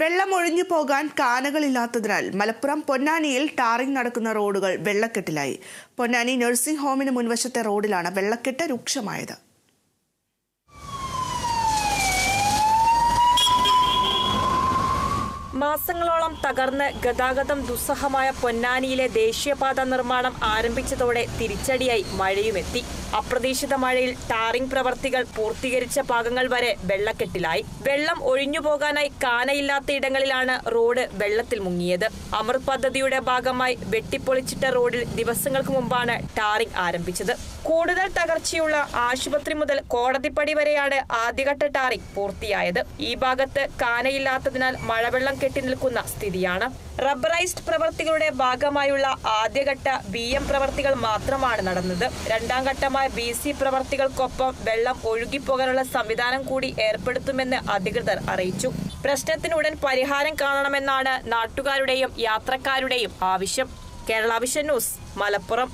വെള്ളം ഒഴിഞ്ഞു പോകാൻ കാനകളില്ലാത്തതിനാൽ മലപ്പുറം പൊന്നാനിയിൽ ടാറിംഗ് നടക്കുന്ന റോഡുകൾ വെള്ളക്കെട്ടിലായി. പൊന്നാനി നഴ്സിംഗ് ഹോമിന് മുൻവശത്തെ റോഡിലാണ് വെള്ളക്കെട്ട് രൂക്ഷമായത്. മാസങ്ങളോളം തകർന്ന് ഗതാഗതം ദുസ്സഹമായ പൊന്നാനിയിലെ ദേശീയപാത നിർമ്മാണം ആരംഭിച്ചതോടെ തിരിച്ചടിയായി മഴയുമെത്തി. അപ്രതീക്ഷിത മഴയിൽ ടാറിംഗ് പ്രവർത്തികൾ പൂർത്തീകരിച്ച ഭാഗങ്ങൾ വരെ വെള്ളക്കെട്ടിലായി. വെള്ളം ഒഴിഞ്ഞു പോകാനായി കാനയില്ലാത്ത ഇടങ്ങളിലാണ് റോഡ് വെള്ളത്തിൽ മുങ്ങിയത്. അമൃത് പദ്ധതിയുടെ ഭാഗമായി വെട്ടിപ്പൊളിച്ചിട്ട റോഡിൽ ദിവസങ്ങൾക്ക് മുമ്പാണ് ടാറിംഗ് ആരംഭിച്ചത്. കൂടുതൽ തകർച്ചയുള്ള ആശുപത്രി മുതൽ കോടതിപ്പടി വരെയാണ് ആദ്യഘട്ട ടാറിംഗ് പൂർത്തിയായത്. ഈ ഭാഗത്ത് കാനയില്ലാത്തതിനാൽ മഴവെള്ളം കെട്ടി നിൽക്കുന്ന സ്ഥിതിയാണ്. റബ്ബറൈസ്ഡ് പ്രവർത്തികളുടെ ഭാഗമായുള്ള ആദ്യഘട്ട ബി എം പ്രവർത്തികൾ മാത്രമാണ് നടന്നത്. രണ്ടാം ഘട്ടമായ ബി സി പ്രവർത്തികൾക്കൊപ്പം വെള്ളം ഒഴുകിപ്പോകാനുള്ള സംവിധാനം കൂടി ഏർപ്പെടുത്തുമെന്ന് അധികൃതർ അറിയിച്ചു. പ്രശ്നത്തിനുടൻ പരിഹാരം കാണണമെന്നാണ് നാട്ടുകാരുടെയും യാത്രക്കാരുടെയും ആവശ്യം. Kerala vision news Malappuram.